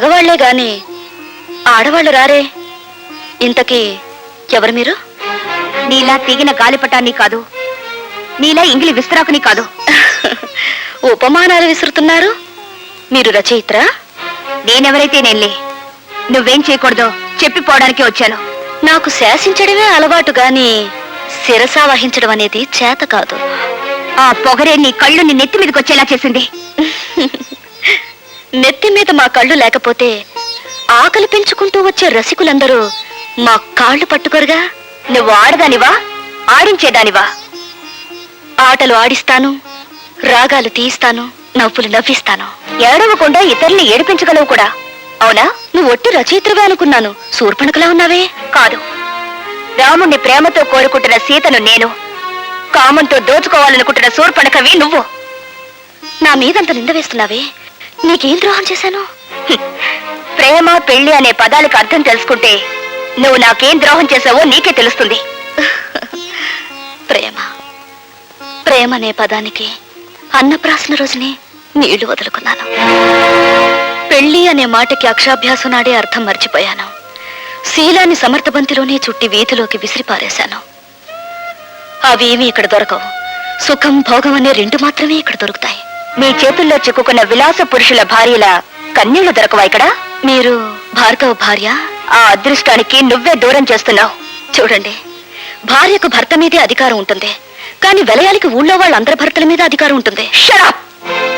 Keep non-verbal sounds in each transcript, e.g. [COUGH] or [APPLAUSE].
మగవాళ్ళే గాని ఆడవాళ్ళు రారే. ఇంతకీ ఎవరు మీరు? నీలా తెగిన గాలిపటాన్ని కాదు. నీలా ఇంగిలి విస్తరాకుని కాదు. [LAUGHS] ఉపమానాలు విసురుతున్నారు. మీరు రచయిత్రా? నేనెవరైతే నేనులే. నువ్వేం చేయకూడదో చెప్పిపోవడానికి వచ్చాను. నాకు శాసించడమే అలవాటు గాని శిరస వహించడం అనేది చేత కాదు. ఆ పొగరే నీ కళ్ళు నీ నెత్తి మీదకి వచ్చేలా చేసింది. [LAUGHS] నెత్తి మీద మా కళ్ళు లేకపోతే ఆకలి పెంచుకుంటూ వచ్చే రసికులందరూ మా కాళ్ళు పట్టుకోరుగా. నువ్వు ఆడదానివా? ఆడించేదానివా? ఆటలు ఆడిస్తాను రాగాలు తీయిస్తాను నవ్వులు నవ్విస్తాను. ఏడవకుండా ఇతరుల్ని ఏడిపించగలవు కూడా. అవునా? నువ్వు ఒట్టి రచయిత్రవే అనుకున్నాను. శూర్పణకులా ఉన్నావే? కాదు. రాముణ్ణి ప్రేమతో కోరుకుంటున్న సీతను నేను కామంతో దోచుకోవాలనుకుంటున్న శూర్పణకవి నువ్వు. నా మీదంత నింద వేస్తున్నావే? నీకేం ద్రోహం చేశాను. ప్రేమ పెళ్ళి అనే పదాలకు అర్థం తెలుసుకుంటే నువ్వు నాకేం ద్రోహం చేసావో నీకే తెలుస్తుంది. ప్రేమ. ప్రేమ అనే పదానికి అన్నప్రాసన రోజునే నీళ్ళు వదులుకున్నాను. పెళ్ళి అనే మాటకి అక్షాభ్యాసం నాడే అర్థం మర్చిపోయాను. శీలాన్ని సమర్థబంతిలోనే చుట్టి వీధిలోకి విసిరిపారేశాను. అవేమీ ఇక్కడ దొరకవు. సుఖం భోగం అనే రెండు మాత్రమే ఇక్కడ దొరుకుతాయి. మీ చేతుల్లో చిక్కుకున్న విలాస పురుషుల భార్యల కన్నీళ్ళు దొరకవా ఇక్కడ? మీరు భార్గవ భార్య? ఆ అదృష్టానికి నువ్వే దూరం చేస్తున్నావు. చూడండి భార్యకు భర్త మీదే అధికారం ఉంటుంది. కానీ వెలయాలికి ఊళ్ళో వాళ్ళందరి భర్తల మీద అధికారం ఉంటుంది.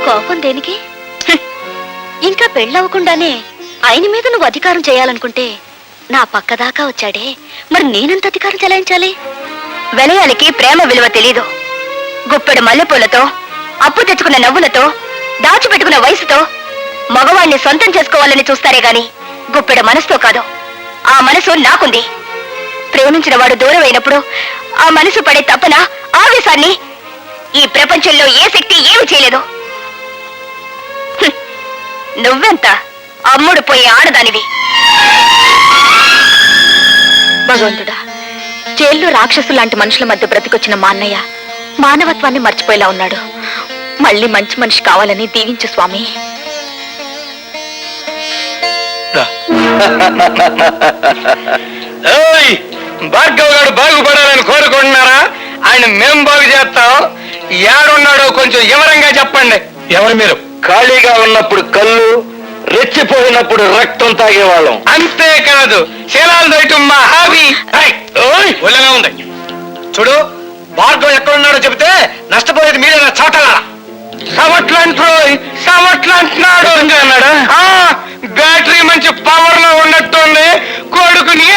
కోపం దేనికి. ఇంకా పెళ్ళవకుండానే ఆయన మీద నువ్వు అధికారం చేయాలనుకుంటే నా పక్క దాకా వచ్చాడే. మరి నేనెంత అధికారం చెలాయించాలి? వెలయాలకి ప్రేమ విలువ తెలీదు. గుప్పెడు మల్లెపూలతో అప్పు తెచ్చుకున్న నవ్వులతో దాచిపెట్టుకున్న వయసుతో మగవాణ్ణి సొంతం చేసుకోవాలని చూస్తారే గాని గుప్పెడ మనసుతో కాదు. ఆ మనసు నాకుంది. ప్రేమించిన వాడు దూరం అయినప్పుడు ఆ మనసు పడే తపన ఆవేశాన్ని ఈ ప్రపంచంలో ఏ శక్తి ఏమి చేయలేదు. నువ్వెంత అమ్ముడు పోయే ఆడదానివి. భగవంతుడా జైల్లో రాక్షసులాంటి మనుషుల మధ్య బ్రతికొచ్చిన మా అన్నయ్య మానవత్వాన్ని మర్చిపోయేలా ఉన్నాడు. మళ్ళీ మంచి మనిషి కావాలని దీవించు స్వామి. ఏయ్ భార్గవ్ గారు బాగుపడాలని కోరుకుంటున్నారా? ఆయన మేం బాగు చేస్తాం. ఏడున్నాడో కొంచెం వివరంగా చెప్పండి. ఎవరు మీరు? ఖాళీగా ఉన్నప్పుడు కళ్ళు రెచ్చిపోయినప్పుడు రక్తం తాగేవాళ్ళం. అంతేకాదు శీలాలు దయటం మా హాబీ ఏయ్, ఓయ్, ఒళ్ళగా ఉంది. చూడు భార్గవ్ ఎక్కడున్నాడో చెబితే నష్టపోయేది మీరే నా చోటలా సవట్లు అంటున్నాడు సవట్లు అంటున్నాడు అన్నాడా బ్యాటరీ మంచి పవర్లో ఉన్నట్టుంది కొడుకుని [LAUGHS]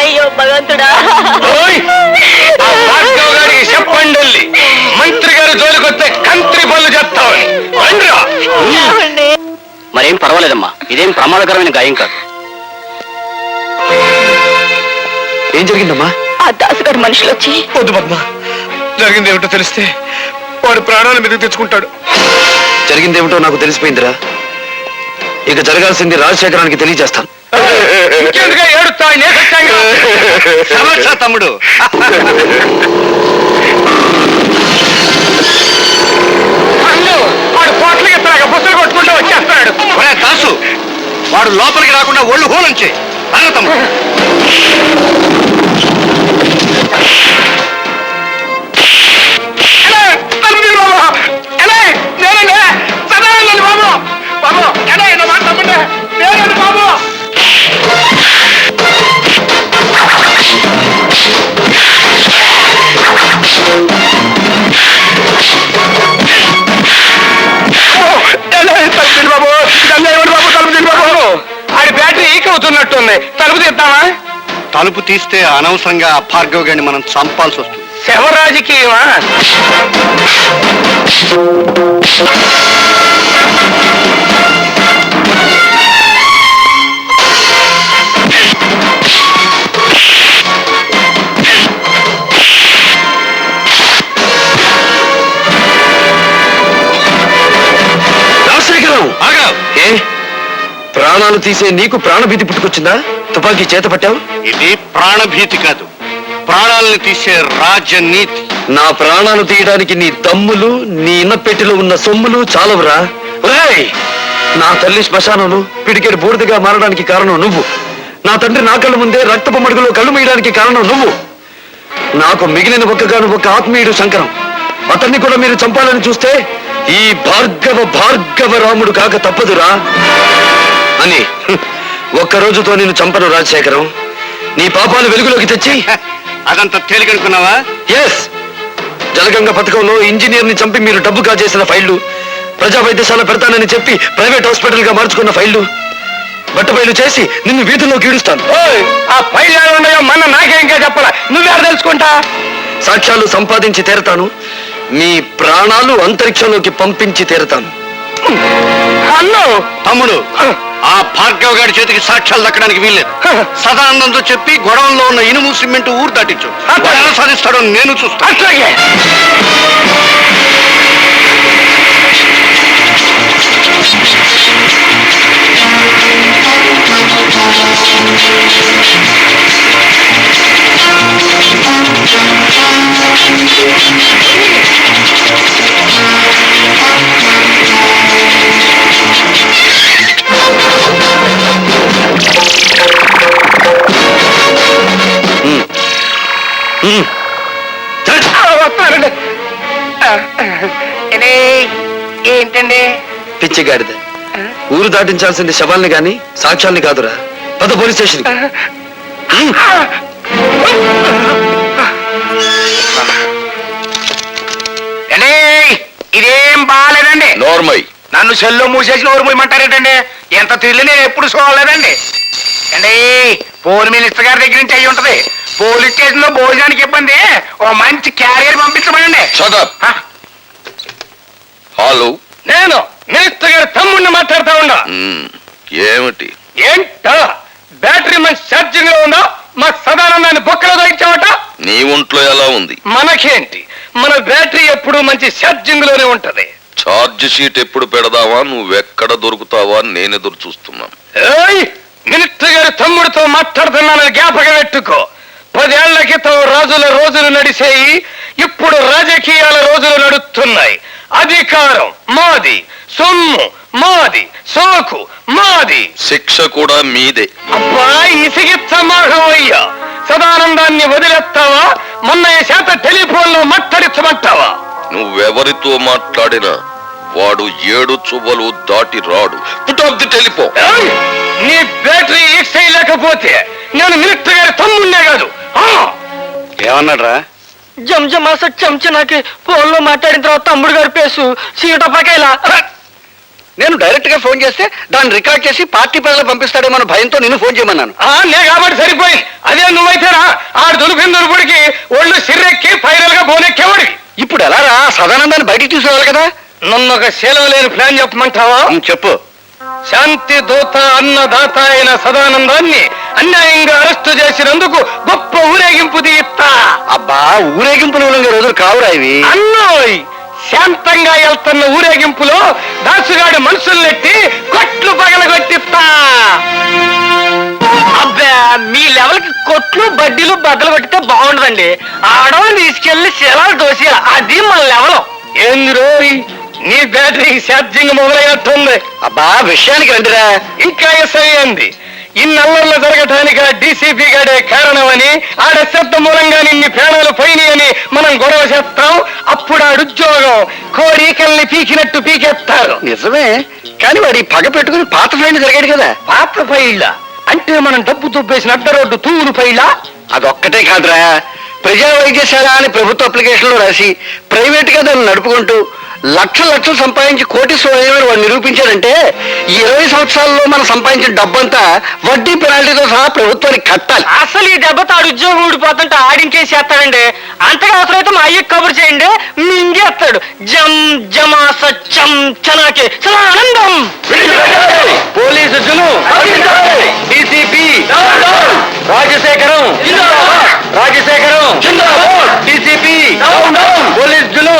అయ్యో భగవంతుడా ఓయ్! ఆ భార్గవ్ గారికి చెప్పండి వెళ్ళి. మంత్రి గారు జోలికొస్తే మరేం పర్వాలేదమ్మా. ఇదేం ప్రమాదకరమైన గాయం కాదు. ఏం జరిగిందమ్మా? ఆ దాసుగారు మనుషులు వచ్చి వద్దు పద్మ. జరిగింది ఏమిటో తెలిస్తే వాడు ప్రాణాల మీద తెచ్చుకుంటాడు. జరిగిందేమిటో నాకు తెలిసిపోయిందిరా. ఇక జరగాల్సింది రాజశేఖరానికి తెలియజేస్తాను [LAUGHS] తమ్ముడు. [LAUGHS] వాడు లోపలికి రాకుండా ఒళ్ళు హోలంచే అన్న తమ్ముడు అవుతున్నట్టుంది తలుపు తీద్దామా? తలుపు తీస్తే అనవసరంగా భార్గవ్ గారిని మనం చంపాల్సి వస్తుంది. శవ రాజకీయమా ప్రాణాలు తీసే నీకు ప్రాణభీతి పుట్టుకొచ్చిందా? తుపాకీ చేత పట్టావు? ఇది ప్రాణభీతి కాదు. ప్రాణాలను తీసే రాజనీతి. నా ప్రాణాలు తీయడానికి నీ దమ్ములు నీ ఇన్నపెట్టిలో ఉన్న సొమ్ములు చాలవురా! నా తల్లి శ్మశానంలో పిడికెడు బూడిదగా మారడానికి కారణం నువ్వు. నా తండ్రి నా కళ్ళ ముందే రక్తపు మడుగులో కళ్ళు మీయడానికి కారణం నువ్వు. నాకు మిగిలిన ఒక్కగాను ఒక ఆత్మీయుడు శంకరం. అతన్ని కూడా మీరు చంపాలని చూస్తే ఈ భార్గవ భార్గవ రాముడు కాక తప్పదురా. అని. [LAUGHS] ఒక్క రోజుతో నేను చంపను రాజశేఖరం. నీ పాపాలు వెలుగులోకి తెచ్చి. [LAUGHS] అదంత తేలికనుకున్నావా ఎస్ జలగంగ పథకంలో ఇంజనీర్ని చంపి మీరు డబ్బు కాజేసిన ఫైళ్ళు ప్రజా వైద్యశాల పెడతానని చెప్పి ప్రైవేట్ హాస్పిటల్గా మార్చుకున్న ఫైళ్ళు బట్టబయలు చేసి నిన్ను వీధుల్లో కీడుస్తాను. ఆ ఉన్నాయో మన నాకే ఇంకా చెప్పాల? నువ్వెవరు తెలుసుకుంటా? సాక్ష్యాలు సంపాదించి తీరతాను. మీ ప్రాణాలు అంతరిక్షంలోకి పంపించి తీరతాను. అన్ను. తమ్ముడు. ఆ భార్గవ్ గారి చేతికి సాక్ష్యాలు దక్కడానికి వీల్లేదు. సదానందంతో చెప్పి గొడవల్లో ఉన్న ఇనుము సిమెంట్ ఊరు దాటించు. సాధిస్తాడో నేను చూస్తాను. ఏంటండి? పిచ్చి గాడిద ఊరు దాటించాల్సింది శవాల్ని గాని సాక్ష్యాల్ని కాదురా. పద పోలీస్ స్టేషన్ ఇదేం బాగాలేదండి? నోర్మై. నన్ను సెల్లో మూసేసి నోరు మూయమంటారేటండి ఎంత తిల్లి నేను ఎప్పుడు చూడలేదండి. అండి పోల్ మినిస్టర్ గారి దగ్గర నుంచి అయ్యి ఉంటది పోలీస్ స్టేషన్లో భోజనానికి ఇబ్బంది. ఓ మంచి క్యారియర్ పంపించమనండి. హలో నేను మినిస్టర్ గారి తమ్ముడిని మాట్లాడుతా ఉన్నా. ఏమిటి? ఏంటో? బ్యాటరీ మంచి ఛార్జింగ్లో ఉందా? మా సదానందాన్ని బొక్కలో దొరికించావట నీ ఒంట్లో ఎలా ఉంది? మనకేంటి? మన బ్యాటరీ ఎప్పుడు మంచి ఛార్జింగ్లోనే ఉంటది. ఛార్జ్ షీట్ ఎప్పుడు పెడదావా? నువ్వెక్కడ దొరుకుతావా అని నేను ఎదురు చూస్తున్నాను మినిస్టర్ గారి తమ్ముడితో మాట్లాడుతున్నానని జ్ఞాపకం పెట్టుకో. పదేళ్ళ క్రితం రాజుల రోజులు నడిసేయి ఇప్పుడు రాజకీయాల రోజులు నడుస్తున్నాయి. అధికారం మాది సొమ్ము మాది సోకు మాది. శిక్ష కూడా మీదే. అబ్బా ఇసిగిచ్చమాహమయ్యా సదానందాన్ని వదిలేస్తావా? మొన్నయ్య చేత టెలిఫోన్లో మాట్లాడించమంటావా? నువ్వెవరితో మాట్లాడినా వాడు ఏడు చువ్వలు దాటి రాడు. పుట్ ఆఫ్ ది టెలిఫో ఏయ్! నీ బ్యాటరీ ఎక్స్ లేకపోతే నేను మినిస్టర్ గారి తమ్ముడినే కాదు. ఆ! ఏమన్నాడ్రా? జంజమాస చెంచనాకి ఫోన్లో మాట్లాడిన తర్వాత తమ్ముడు గారి పేసు సీట పకాయలా నేను డైరెక్ట్గా ఫోన్ చేస్తే దాన్ని రికార్డ్ చేసి పార్టీ ప్రజలకు పంపిస్తాడేమో అన్న భయంతో నిన్ను ఫోన్ చేయమన్నాను. నే కాబట్టి సరిపోయింది అదే నువ్వైతేరా ఆ దులిపిన దులుపుడికి ఒళ్ళు సిర్రెక్కి ఫైనల్గా బోనెక్కేవాడివి ఇప్పుడు ఎలా రా సదానందాన్ని బయటికి తీసుకురావాలి కదా. నన్ను ఒక సెలవు లేని ప్లాన్ చెప్పమంటావా? చెప్పు. శాంతి దూత అన్నదాత అయిన సదానందాన్ని అన్యాయంగా అరెస్టు చేసినందుకు గొప్ప ఊరేగింపు తీస్తా. అబ్బా ఊరేగింపులు ఊరంగా రోజులు కావురా ఇవి. అన్నోయ్ శాంతంగా వెళ్తున్న ఊరేగింపులో దాసుగాడి మనుషుల్నెట్టి కొట్లు పగలగొట్టిస్తా. అబ్బా మీ లెవెల్కి కొట్లు బడ్డీలు బద్దలు కొట్టితే బాగుండదండి. ఆడవాళ్ళు తీసుకెళ్ళి శిలాలు దోసి అది మన లెవెల్. ఏంది రోయ్? నీ బ్యాటరీ ఛార్జింగ్ మొదలయ్యట్టుంది. అబ్బా విషయానికి రండిరా. ఇంకా ఎస్ఐ అంది ఇన్నల్లర్లు జరగటానికి ఆ డీసీపీ గాడే కారణమని ఆడ శబ్ద మూలంగా నిన్ని ప్రాణాలు పోయినాయని మనం గొడవ చేస్తాం. అప్పుడు ఆడు ఉద్యోగం. కోరికల్ని పీకినట్టు పీకేస్తారు. నిజమే. కానీ వాడి పగ పెట్టుకుని పాత ఫ్రెండ్ జరిగాడు కదా. పాత ఫైళ్ళ? అంటే మనం డబ్బు దుబ్బేసిన అడ్డ రోడ్డు తూరు ఫైళ్ళ? అదొక్కటే కాదురా. ప్రజా వైద్యశాల అని ప్రభుత్వ అప్లికేషన్లో రాసి ప్రైవేట్గా దాన్ని నడుపుకుంటూ లక్షలు లక్షలు సంపాదించి కోటి స్వయం వాడు నిరూపించాడంటే ఈ ఇరవై సంవత్సరాల్లో మనం సంపాదించిన డబ్బంతా వడ్డీ పెనాల్టీతో సహా ప్రభుత్వానికి కట్టాలి. అసలు ఈ దెబ్బతో ఆడు ఉద్యోగం ఊడిపోతుంటే ఆడించేసేస్తాడండి. అంతగా అవసరమైతే మా అయ్యకి కబురు చేయండి. మింగేస్తాడు. జం జమాస చం చనాకి. చాలా ఆనందం. Police June. DCP. Rajasekharam. Rajasekharam. DCP. Police June.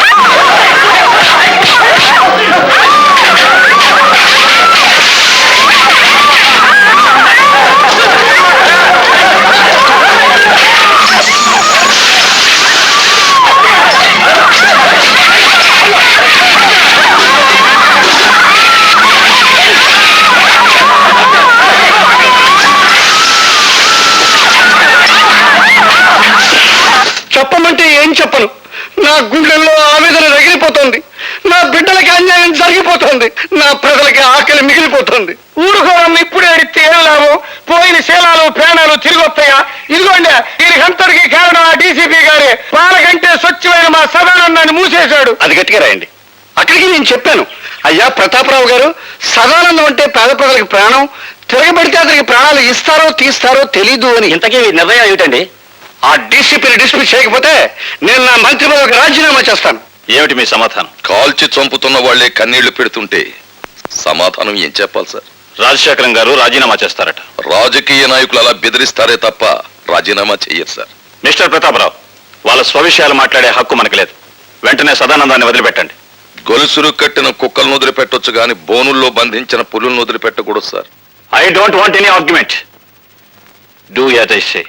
好好好 గట్టిగా రాయండి. అక్కడికి నేను చెప్పాను అయ్యా ప్రతాపరావు గారు సదానందం అంటే పేద ప్రజలకు ప్రాణం తిరగబడితే అతనికి ప్రాణాలు ఇస్తారో తీస్తారో తెలీదు అని. ఇంతకీ నిర్ణయం ఏమిటండి? ఆ డీసీపీని డిస్మిస్ చేయకపోతే నేను నా మంత్రి పదవికి రాజీనామా చేస్తాను. ఏమిటి మీ సమాధానం? కాల్చి చంపుతున్న వాళ్ళే కన్నీళ్ళు పెడుతుంటే సమాధానం ఏం చెప్పాలి సార్? రాజశేఖరం గారు రాజీనామా చేస్తారట. రాజకీయ నాయకులు అలా బెదిరిస్తారే తప్ప రాజీనామా చెయ్యరు సార్. మిస్టర్ ప్రతాపరావు వాళ్ళ స్వవిషయాలు మాట్లాడే హక్కు మనకు లేదు. వెంటనే సదానందాన్ని వదిలిపెట్టండి. గొలుసులు కట్టిన కుక్కలను వదిలిపెట్టొచ్చు గాని బోనుల్లో బంధించిన పులులను వదిలిపెట్టకూడదు sir. I don't want any argument do what I say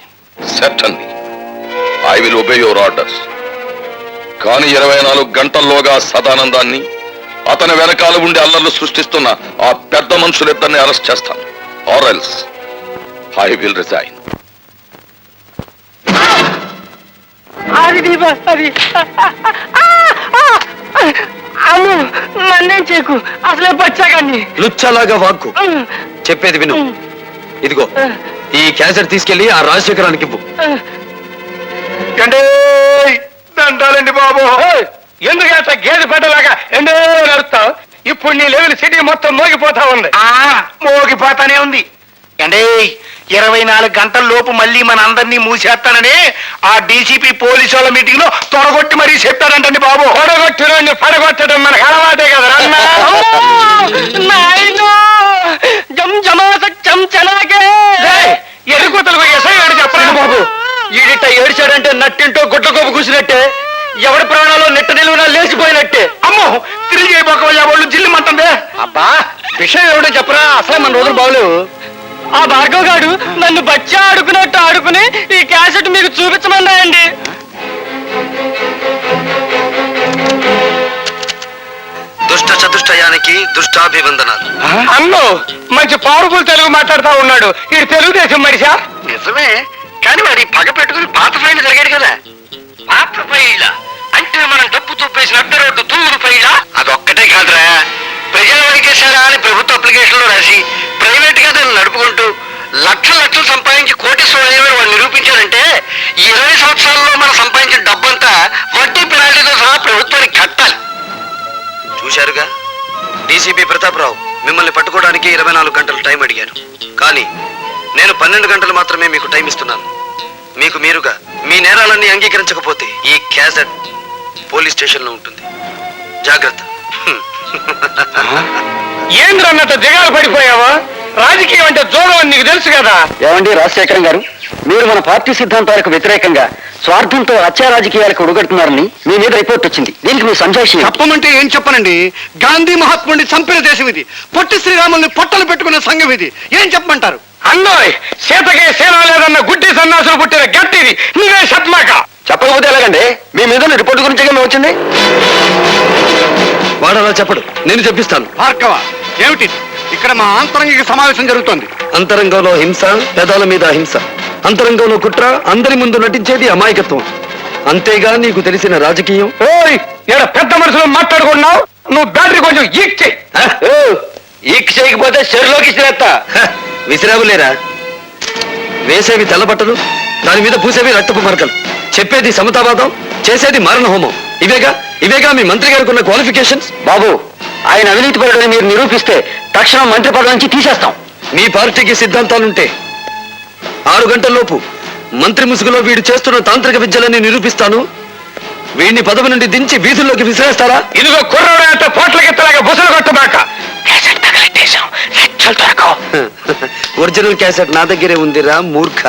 సెప్టన్లీ I will obey your orders కానీ ఇరవై నాలుగు గంటల్లోగా సదానందాన్ని అతని వెనకాల ఉండి అల్లర్లు సృష్టిస్తున్న ఆ పెద్ద మనుషులిద్దరిని అరెస్ట్ చేస్తాను. Or else I will resign అది అది అమ్ము నన్నేం చేయకు. అసలే లుచ్చలాగా వాక్కు. చెప్పేది విను. ఇదిగో ఈ క్యాసెట్ తీసుకెళ్ళి ఆ రాజశేఖరానికి ఇవ్వు. దండాలండి బాబు. ఎందుకు అట్లా గేదె పెట్టలాగా ఎండే నడుస్తావు? ఇప్పుడు నీ లెవెల్ సిటీ మొత్తం మోగిపోతా ఉంది. మోగిపోతానే ఉంది. ఎండే ఇరవై నాలుగు గంటల లోపు మళ్ళీ మన అందరినీ మూసేస్తానని ఆ డీసీపీ పోలీసు వాళ్ళ మీటింగ్లో తొడగొట్టి మరీ చెప్పారంటండి బాబు. తొడగొట్టి పడగొట్టడం మనకు అలవాటే కదా ఎరుగుతలు చెప్పండి బాబు. ఈడిట ఏడిచాడంటే నట్టింటో గుడ్ల కోపు కూసినట్టే ఎవడి ప్రాణాలు నెట్ట నిలువునా లేచిపోయినట్టే. అమ్మో! తిరిగి అయిపోకవయ్యా వాళ్ళు జిల్లిమంటుందే అబ్బా విషయం ఏమిటో చెప్పరా అసలే మన రోజులు బాగలేవు. ఆ భార్గవ్ గాడు నన్ను బచ్చా ఆడుకున్నట్టు ఆడుకుని ఈ క్యాసెట్ మీకు చూపించమన్నాయండి దుష్ట చతుష్టయానికి దుష్టాభివందనాలు. అన్నో మంచి పవర్ఫుల్ తెలుగు మాట్లాడుతా ఉన్నాడు. ఇది తెలుగుదేశం మనిషా? నిజమే కానీ వాడి పగ పెట్టుకుని పాత ఫైల్ జరిగాడు కదా. పాత ఫైల్ అంటే మనం డబ్బు చూపేసిన అడ్డ రోడ్డు తూరు ఫైల్ అదొక్కటే కాదురా. ప్రజల వరికేశారా అని ప్రభుత్వ అప్లికేషన్లో రాసి ప్రైవేట్గా దాన్ని నడుపుకుంటూ లక్షల లక్షలు సంపాదించి కోటి అయ్యేవాడు వాళ్ళు నిరూపించారంటే ఈ ఇరవై సంవత్సరాల్లో మనం సంపాదించిన డబ్బంతా వడ్డీ పెనాల్టీతో సహా ప్రభుత్వానికి కట్టాలి. చూశారుగా? డీసీపీ ప్రతాప్రావు మిమ్మల్ని పట్టుకోవడానికి ఇరవై నాలుగు గంటలు టైం అడిగాను. కానీ నేను పన్నెండు గంటలు మాత్రమే మీకు టైం ఇస్తున్నాను. మీకు మీరుగా మీ నేరాలన్నీ అంగీకరించకపోతే ఈ క్యాసెట్ పోలీస్ స్టేషన్లో ఉంటుంది. జాగ్రత్త. ఏంద్రన్నట్టు దిగాలు పడిపోయావా? రాజకీయం అంటే జోగం అని నీకు తెలుసు కదా. ఏమండి రాజశేఖరం గారు? మీరు మన పార్టీ సిద్ధాంతాలకు వ్యతిరేకంగా స్వార్థంతో హత్యా రాజకీయాలకు ఉడగడుతున్నారని మీ మీద రిపోర్ట్ వచ్చింది. దీనికి మీ సంజాషి చెప్పమంటే ఏం చెప్పనండి? గాంధీ మహాత్ముడిని చంపిన దేశం ఇది. పొట్టి శ్రీరాముల్ని పొట్టలు పెట్టుకున్న సంఘం ఇది. ఏం చెప్పమంటారు? అన్నోయ్ సీతకే సేన లేదన్న గుడ్డి సన్నాసులు పుట్టిన గట్టిది నువ్వే చెప్పమాక. చెప్పకపోతే ఎలాగండి? మీ మీద రిపోర్ట్ గురించి వచ్చింది వాడు అలా చెప్పడు. నేను చెప్పిస్తాను. భార్గవ ఏమిటి? ఇక్కడ మా ఆంతరంగిక సమావేశం జరుగుతోంది. అంతరంగంలో హింస పెదాల మీద హింస అంతరంగంలో కుట్ర అందరి ముందు నటించేది అమాయకత్వం. అంతేగా నీకు తెలిసిన రాజకీయం? ఓయ్ ఇక్కడ పెద్ద మనుషులు మాట్లాడుకున్నావు నువ్వు బ్యాటరీ కొంచెం ఈక్ చెయ్యి ఈక్ చేయకపోతే చెరులోకి ఇచ్చిరేస్తా హ, విసిరావులేరా? వేసేవి తెల్లబట్టలు దాని మీద పూసేవి రక్తపు మరకలు. చెప్పేది సమతావాదం చేసేది మారణ హోమం ఇవేగా? ఇవేగా మీ మంత్రి గారికి ఉన్న క్వాలిఫికేషన్స్ బాబు ఆయన అవినీతి పరుడని మీరు నిరూపిస్తే తక్షణం మంత్రి పదవి నుంచి తీసేస్తాం. మీ పార్టీకి సిద్ధాంతాలుంటే ఆరు గంటల్లోపు మంత్రి ముసుగులో వీడు చేస్తున్న తాంత్రిక విద్యలని నిరూపిస్తాను. వీడిని పదవి నుండి దించి వీధుల్లోకి విసిరేస్తారా? ఇదిగో కుర్రోడు! ఒరిజినల్ క్యాసెట్ నా దగ్గరే ఉందిరా మూర్ఖ.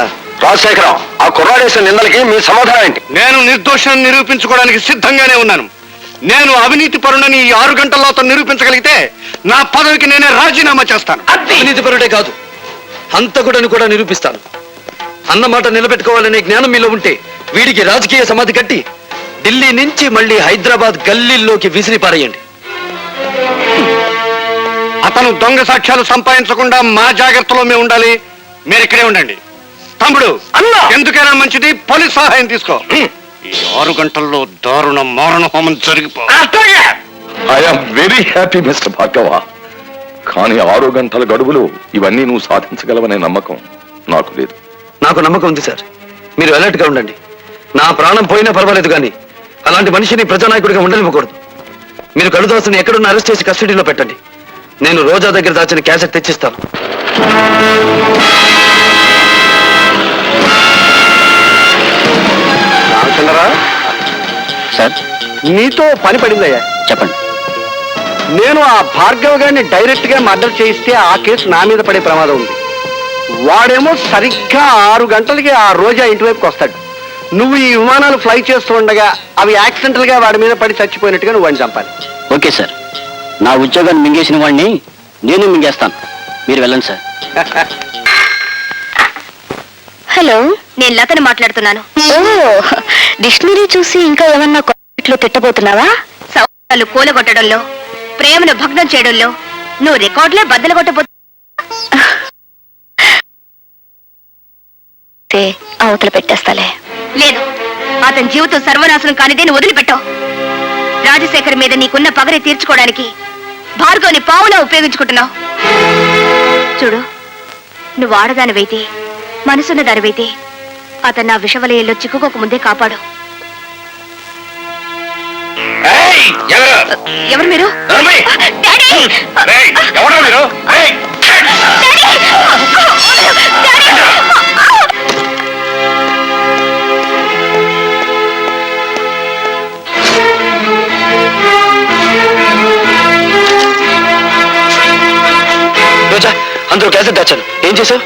రాజశేఖరం ఆ కుర్రాడేసిన నిందలకి మీ సమాధానం ఏంటి? నేను నిర్దోషం నిరూపించుకోవడానికి సిద్ధంగానే ఉన్నాను. నేను అవినీతి పరుణని ఈ ఆరు గంటల్లో అతను నిరూపించగలిగితే నా పదవికి నేనే రాజీనామా చేస్తాను. అవినీతిపరుడే కాదు. హంతకుడని కూడా నిరూపిస్తాను. అన్నమాట నిలబెట్టుకోవాలనే జ్ఞానం మీలో ఉంటే వీడికి రాజకీయ సమాధి కట్టి ఢిల్లీ నుంచి మళ్ళీ హైదరాబాద్ గల్లీల్లోకి విసిరి పారేయండి అతను దొంగ సాక్ష్యాలు సంపాదించకుండా మా జాగ్రత్తలో మేము ఉండాలి. మీరు ఇక్కడే ఉండండి. తమ్ముడు అన్నా! ఎందుకైనా మంచిది పోలీస్ సహాయం తీసుకో. ఈ ఆరు గంటల్లో దారుణ మారణ హోమం జరిగిపో. I'm very happy mister Bhargava కానీ ఆరు గంటల గడువులో ఇవన్నీ నువ్వు సాధించగలవనే నమ్మకం నాకు లేదు. నాకు నమ్మకం ఉంది సార్. మీరు alert గా ఉండండి. నా ప్రాణం పోయినా పర్వాలేదు కానీ అలాంటి మనిషిని ప్రజానాయకుడిగా ఉండనివ్వకూడదు. మీరు కడుదాసుని ఎక్కడున్న అరెస్ట్ చేసి కస్టడీలో పెట్టండి. నేను రోజా దగ్గర దాచిన క్యాసెట్ తెచ్చిస్తాను. రామచంద్రరా సార్? నీతో పని పడిందయ్యా. చెప్పండి. నేను ఆ భార్గవ్ గారిని డైరెక్ట్గా మర్డర్ చేయిస్తే ఆ కేసు నా మీద పడే ప్రమాదం ఉంది. వాడేమో సరిగ్గా ఆరు గంటలకి ఆ రోజా ఇంటి వైపుకి వస్తాడు. నువ్వు ఈ విమానాలు ఫ్లై చేస్తూ ఉండగా అవి యాక్సిడెంటల్గా వాడి మీద పడి చచ్చిపోయినట్టుగా నువ్వు వాడిని చంపాలి. Okay sir. నా ఉద్యోగాన్ని మింగేసిన వాడిని నేను మింగేస్తాను. మీరు వెళ్ళండి సార్. హలో నేను లతని మాట్లాడుతున్నాను. ఓ డిక్షనరీ చూసి ఇంకా ఏమన్నా కొట్లో తిట్టబోతున్నావా? సవాళ్ళు కూలగొట్టడంలో ప్రేమను భగ్నం చేయడంలో నువ్వు రికార్డులే బద్దలు కొట్టబో తే, అవతల పెట్టేస్తాలే. లేదు అతని జీవితం సర్వనాశనం కానిదే నువ్వు వదిలిపెట్టావు. రాజశేఖర్ మీద నీకున్న పగరే తీర్చుకోవడానికి భార్గవని పావులా ఉపయోగించుకుంటున్నావు. చూడు నువ్వు ఆడదానివైతే మనసున్న దానివైతే అతను నా విషవలయంలో చిక్కుకోక ముందే కాపాడు. ఎవరు? ఎవరు మీరు. డాడీ! అందులో క్యాసెట్ దాచాను. ఏం చేసావు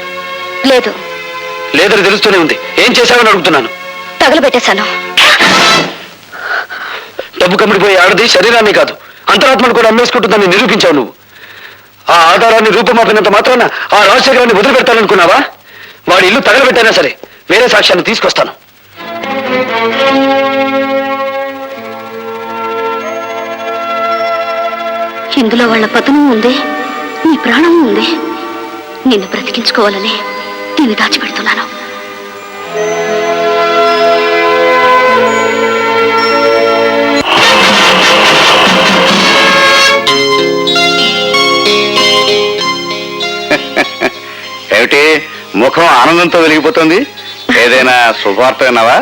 లేదు. లేదని తెలుస్తూనే ఉంది. ఏం చేశావని అడుగుతున్నాను. తగలబెట్టేశాను. డబ్బు కమ్మిడిపోయే ఆడది శరీరాన్ని కాదు అంతరాత్మను కూడా అమ్మేసుకుంటుందని నిరూపించావు నువ్వు. ఆ ఆధారాన్ని రూపమాపినంత మాత్రాన ఆ రాజశేఖరాన్ని వదిలిపెట్టాలనుకున్నావా వాడి ఇల్లు తగలబెట్టైనా సరే వేరే సాక్ష్యాన్ని తీసుకొస్తాను. ఇందులో వాళ్ళ పతనం ఉంది నీ ప్రాణం ఉంది. నిన్ను బ్రతికించుకోవాలని దీన్ని దాచిపెడుతున్నాను. ఏమిటి? ముఖం ఆనందంతో వెలిగిపోతుంది? ఏదైనా శుభవార్త విన్నావా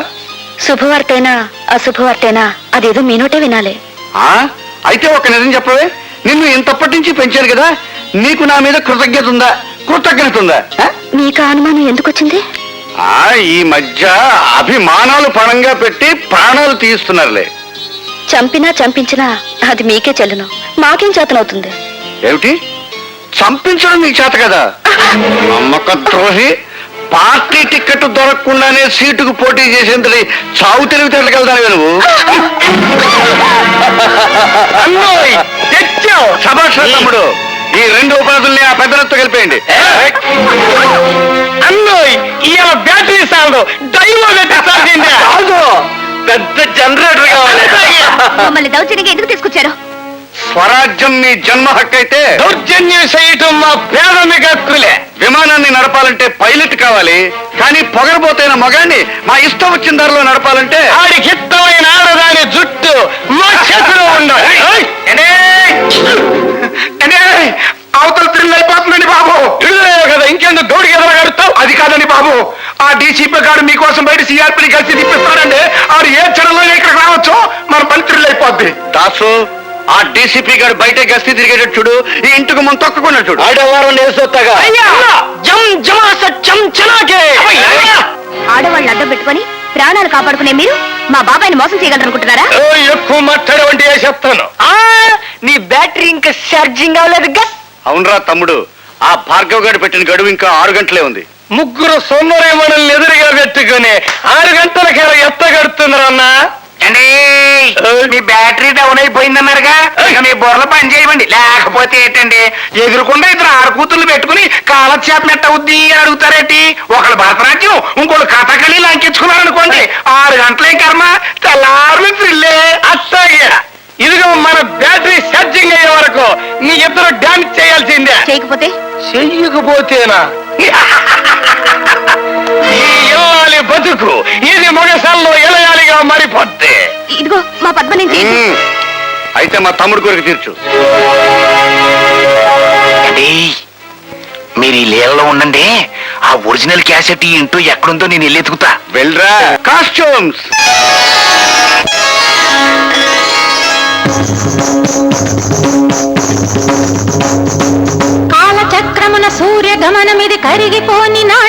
శుభవార్తైనా అశుభవార్తైనా అదేదో మీ నోటే వినాలి. ఆ? అయితే ఒక నిజం చెప్పవే. నిన్ను ఇంతప్పటి నుంచి పెంచాను కదా. నీకు నా మీద కృతజ్ఞత ఉందా? కృతజ్ఞత ఉందా? మీకు అనుమానం ఎందుకు వచ్చింది ఆ ఈ మధ్య అభిమానాలు పణంగా పెట్టి ప్రాణాలు తీస్తున్నారులే. చంపినా చంపించినా అది మీకే చెల్లును. మాకేం చేతనవుతుంది? ఏమిటి? చంపించడం నీకు చేత కదా? నమ్మక ద్రోహి. పార్టీ టికెట్ దొరకకుండానే సీటుకు పోటీ చేసేంతటి చావు నువ్వు. [LAUGHS] తెచ్చావు శభాష్ రా తమ్ముడు. ఈ రెండు ఉపాధుల్ని ఆ పెద్దలతో కలిపేయండి. అన్నోయ్ ఇవాళ బ్యాటరీ సాగు డైవో పెద్ద జనరేటర్ కావాలి. మమ్మల్ని దౌర్జన్యంగా ఎందుకు తీసుకొచ్చారు? స్వరాజ్యం నీ జన్మ హక్కు అయితే దౌర్జన్యం చేయటం మా ప్రాథమిక హక్కులే. విమానాన్ని నడపాలంటే పైలట్ కావాలి. కానీ పొగరబోతైన మగాన్ని మా ఇష్టం వచ్చిన దారిలో నడపాలంటే ఆడికి ఇష్టమైన ఆడదాని జుట్టు మా చేతిలో ఉండాలి. అవతల త్రిల్ అయిపోతుందండి బాబు. కదా ఇంకెందుకు గౌడికి ఎదరగడుతావు అది కాదండి బాబు. ఆ డీసీపీ గారు మీకోసం బయట సిఆర్పీని కలిసి తిప్పిస్తాడండి ఆడు ఏ క్షణంలో ఇక్కడికి రావచ్చు. మన పని త్రిల్ అయిపోద్ది దాసు ఆ డీసీపీ గారు బయట గస్తీ తిరిగేటట్టు చూడు ఈ ఇంటికి ముందు తొక్కుకున్నాడు చూడు. ఆడవారం ఆడవాళ్ళని అడ్డం పెట్టుకొని ప్రాణాలు కాపాడుకునే మీరు మా బాబాయ్ని మోసం చేయగలరనుకుంటున్నారా? ఎక్కువ మాట్లాడవంటి వేసేస్తాను నీ బ్యాటరీ ఇంకా ఛార్జింగ్ అవ్వలేదు అవునరా తమ్ముడు ఆ భార్గవ్ గారు పెట్టిన గడువు ఇంకా ఆరు గంటలే ఉంది. ముగ్గురు సొమ్మరే మనల్ని ఎదురుగా పెట్టుకుని ఆరు గంటలకి మీ బ్యాటరీ డౌన్ అయిపోయిందన్నారుగా. ఇక మీ బుర్రలు పని చేయమండి. లేకపోతే ఏంటండి? ఎదురుకుండా ఇద్దరు ఆరు కూతుర్లు పెట్టుకుని కాలక్షేపం ఎట్ట అవుద్ది అని అడుగుతారేంటి? ఒకళ్ళు భరతనాట్యం ఇంకోళ్ళు కథకళి లంకించుకున్నారనుకోండి ఆరు గంటలే కర్మ తెల్లారు త్రిల్లే అత్తాగే ఇదిగో మన బ్యాటరీ ఛార్జింగ్ అయ్యే వరకు నీ ఇద్దరు డాన్స్ చేయాల్సిందే. చేయకపోతే? చెయ్యకపోతేనా? [LAUGHS] ఇల్లాలి బతుకు. ఇది మొగసాల్లో ఎలయాలిగా మారిపోద్ది. ఇదిగో మా పద్మ నుంచి అయితే మా తమ్ముడు కోరిక తీర్చు. మీరు ఈ లీలలో ఉండండి ఆ ఒరిజినల్ క్యాసెట్ ఈ ఇంటూ ఎక్కడుందో నేను వెళ్ళి ఎతుకుతా. వెళ్ళరా. కాస్ట్యూమ్స్. కాలచక్రమున సూర్య గమనమిది కరిగిపోని నాట్యం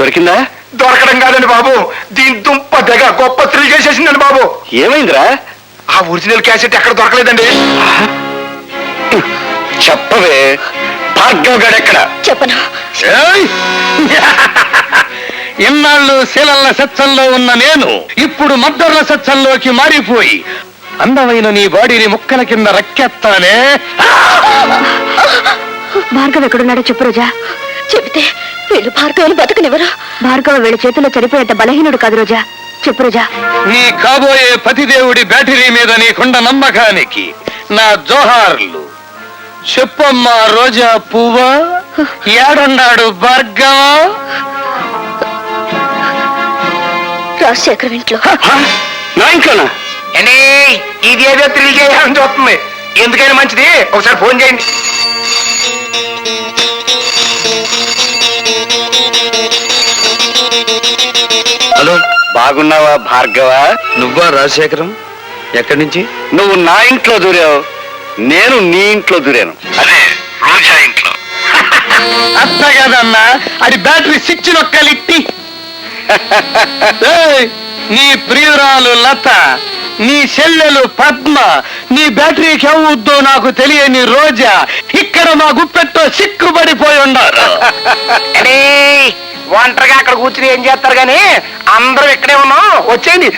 దొరికిందా? దొరకడం కాదండి బాబు. దీని దుంప తెగ గొప్ప థ్రిల్ చేసేసిందండి బాబు. ఏమైందిరా? ఆ ఒరిజినల్ క్యాసెట్ ఎక్కడ దొరకలేదండి? చెప్పవే. భార్గవ్ గడెక్కడ చెప్పను? ఇన్నాళ్ళు శీలల్ల సత్సంలో ఉన్న నేను ఇప్పుడు మద్దర్ల సత్సంలోకి మారిపోయి అందమైన నీ బాడీని ముక్కల కింద రక్కెత్తానే. భార్గవ్ ఎక్కడున్నాడో చెప్పు రోజా. చెబితే వీళ్ళు భార్గవులు బతకనివ్వరు? భార్గవ వీళ్ళ చేతిలో చనిపోయేంత బలహీనుడు కాదు రోజా. చెప్పు రోజా. నీ కాబోయే పతిదేవుడి బ్యాటరీ మీద నీకుండ నమ్మకానికి నా జోహార్లు. చెప్పమ్మా రోజా పువ్వా? ఏడున్నాడు భార్గవా? రాజశేఖరం ఇంట్లో. నా ఇంట్లోనా? అండి ఇది ఏదో తిరిగి చూస్తుంది. ఎందుకైనా మంచిది. ఒకసారి ఫోన్ చేయండి. హలో బాగున్నావా భార్గవ? నువ్వా రాజశేఖరం? ఎక్కడి నుంచి? నువ్వు నా ఇంట్లో దూరావు. నేను నీ ఇంట్లో దూరాను. అదే రోజా ఇంట్లో. అత్త కదన్నా అది బ్యాటరీ స్విచ్ నొక్కలిట్టి. [LAUGHS] నీ ప్రియురాలు లత. నీ చెల్లెలు పద్మ నీ బ్యాటరీకి ఎవద్దో నాకు తెలియని రోజా ఇక్కడ మా గుప్పెట్టో సిక్కుబడిపోయి ఉన్నారు. ఒంటరిగా అక్కడ కూర్చుని ఏం చేస్తారు గాని అందరూ ఇక్కడే ఉన్నాం. వచ్చేయండి.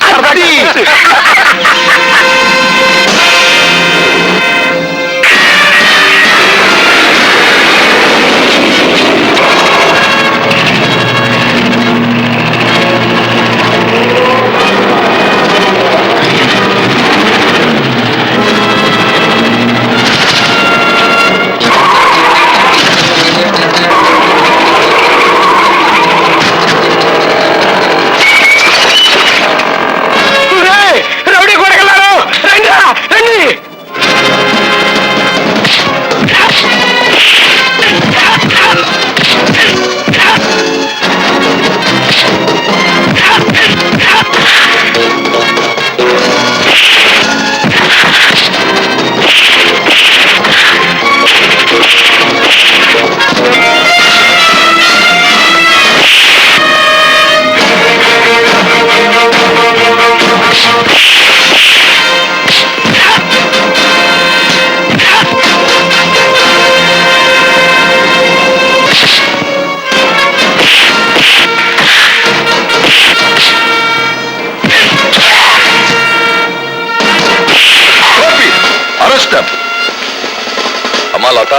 అమ్మా లత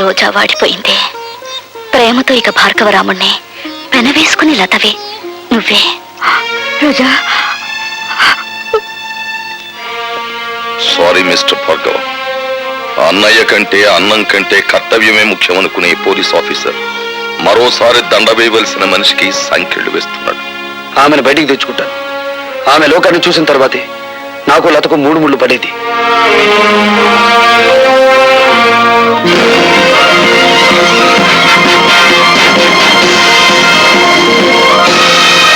రోజా వాడిపోయిందే. ప్రేమతో ఇక భార్గవరాముణ్ణి పెనవేసుకుని లతవే. నువ్వే. రోజా. సారీ మిస్టర్ భార్గవ అన్నయ్య కంటే అన్నం కంటే కర్తవ్యమే ముఖ్యమనుకునే పోలీస్ ఆఫీసర్ మరోసారి దండ వేయవలసిన మనిషికి సంఖ్యలు వేస్తున్నాడు. ఆమెను బయటికి తెచ్చుకుంటాను. ఆమె లోకాన్ని చూసిన తర్వాతే నాకు లతకు మూడు ముళ్ళు పడేది.